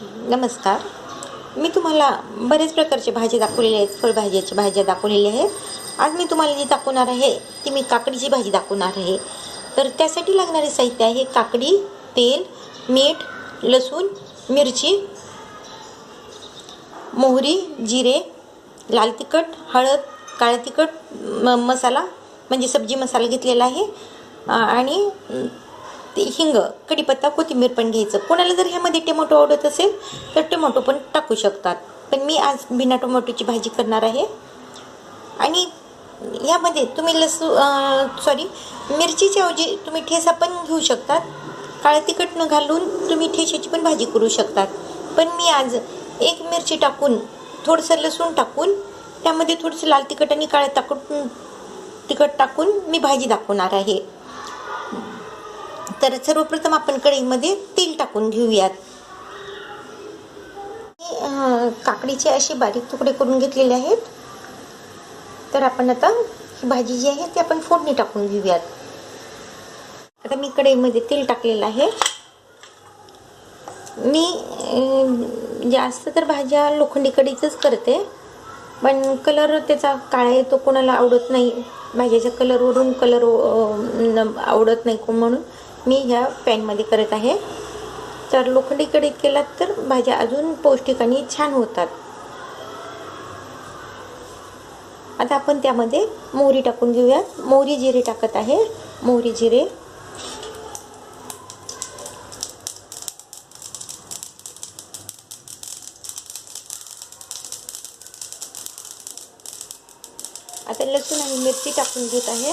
नमस्कार. मी तुम्हाला बरेच प्रकारचे भाज्या दाखवलेले आहेत. फळभाज्याची भाज्या दाखवलेल्या आहेत. आज मी तुम्हाला जी दाखवणार आहे ती मी काकडीची भाजी दाखवणार आहे. तर त्यासाठी लागणारे साहित्य आहे काकडी तेल मीठ लसूण मिरची मोहरी जिरे लाल तिखट हळद काळा तिखट म मसाला म्हणजे सब्जी मसाला घेतलेला आहे. आणि ते हिंग कढीपत्ता कोथिंबीर पण घ्यायचं. कोणाला जर ह्यामध्ये टोमॅटो आवडत असेल तर टोमॅटो पण टाकू शकतात. पण मी आज बिना टोमॅटोची भाजी करणार आहे. आणि यामध्ये तुम्ही लसू सॉरी मिरचीच्या ऐवजी तुम्ही ठेसा पण घेऊ शकतात. काळं तिखट न घालून तुम्ही ठेशाची पण भाजी करू शकतात. पण मी आज एक मिरची टाकून थोडंसं लसूण टाकून त्यामध्ये थोडंसं लाल तिखट आणि काळं टाकून तिखट टाकून मी भाजी दाखवणार आहे. तर सर्वप्रथम आपण कढईमध्ये तेल टाकून घेऊयात. काकडीचे असे बारीक तुकडे करून घेतलेले आहेत. तर आपण आता ही भाजी जी आहे ती आपण फोडणी टाकून घेऊयात. आता मी कढईमध्ये तेल टाकलेलं आहे. मी जास्त तर भाज्या लोखंडी कढईतच करते. पण कलर त्याचा काळा येतो कोणाला आवडत नाही. भाज्याच्या कलरवरून कलर आवडत नाही को म्हणून. मी ह्या पॅनमध्ये करत आहे. तर लोखंडीकडे केलात तर भाज्या अजून पौष्टिक आणि छान होतात. आता आपण त्यामध्ये मोहरी टाकून घेऊयात मोहरी जिरे टाकत आहे. मोहरी जिरे. आता लसूण आणि मिरची टाकून घेत आहे.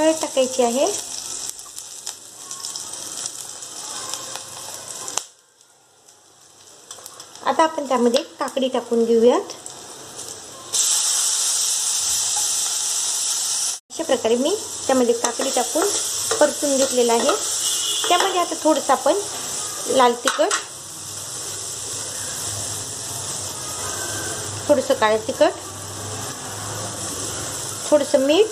हळद टाकायची आहे. आता आपण त्यामध्ये काकडी टाकून घेऊयात. अशा प्रकारे मी त्यामध्ये काकडी टाकून परतून घेतलेलं आहे. त्यामध्ये आता थोडंसं आपण लाल तिखट थोडंसं काळं तिखट थोडंसं मीठ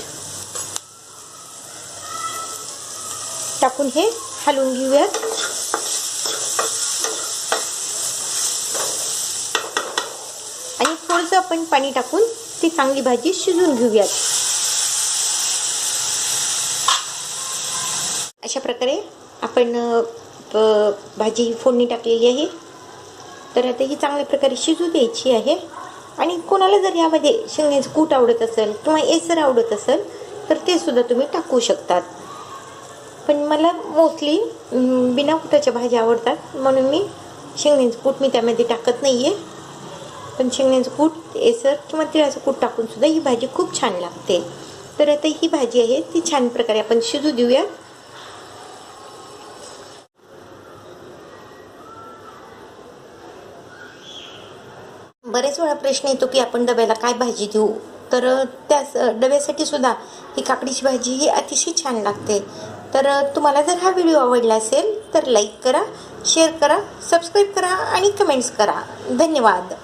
टाकून हे हलवून घेऊयात आणि थोडंसं आपण पाणी टाकून ती चांगली भाजी शिजून घेऊयात. अशा प्रकारे आपण भाजी फोडणी टाकलेली आहे. तर आता ही चांगल्या प्रकारे शिजू द्यायची आहे. आणि कोणाला जर यामध्ये शेंगण्याचं कूट आवडत असेल किंवा एसर आवडत असेल तर ते सुद्धा तुम्ही टाकू शकतात. पण मला मोस्टली बिना कुटाच्या भाज्या आवडतात. म्हणून मी शेंगण्याचं कूट मी त्यामध्ये टाकत नाही आहे पण शेंगण्याचं कूट एसर किंवा तिळाचं कूट टाकून सुद्धा ही भाजी खूप छान लागते. तर आता ही भाजी आहे ती छान प्रकारे आपण शिजू देऊया. बरेच वेळा प्रश्न येतो की आपण डब्याला काय भाजी देऊ? तर त्या डब्यासाठी सुद्धा ही काकडीची भाजी ही अतिशय छान लागते. तर तुम्हाला जर हा व्हिडिओ आवडला असेल तर लाईक करा शेअर करा सबस्क्राईब करा आणि कमेंट्स करा. धन्यवाद.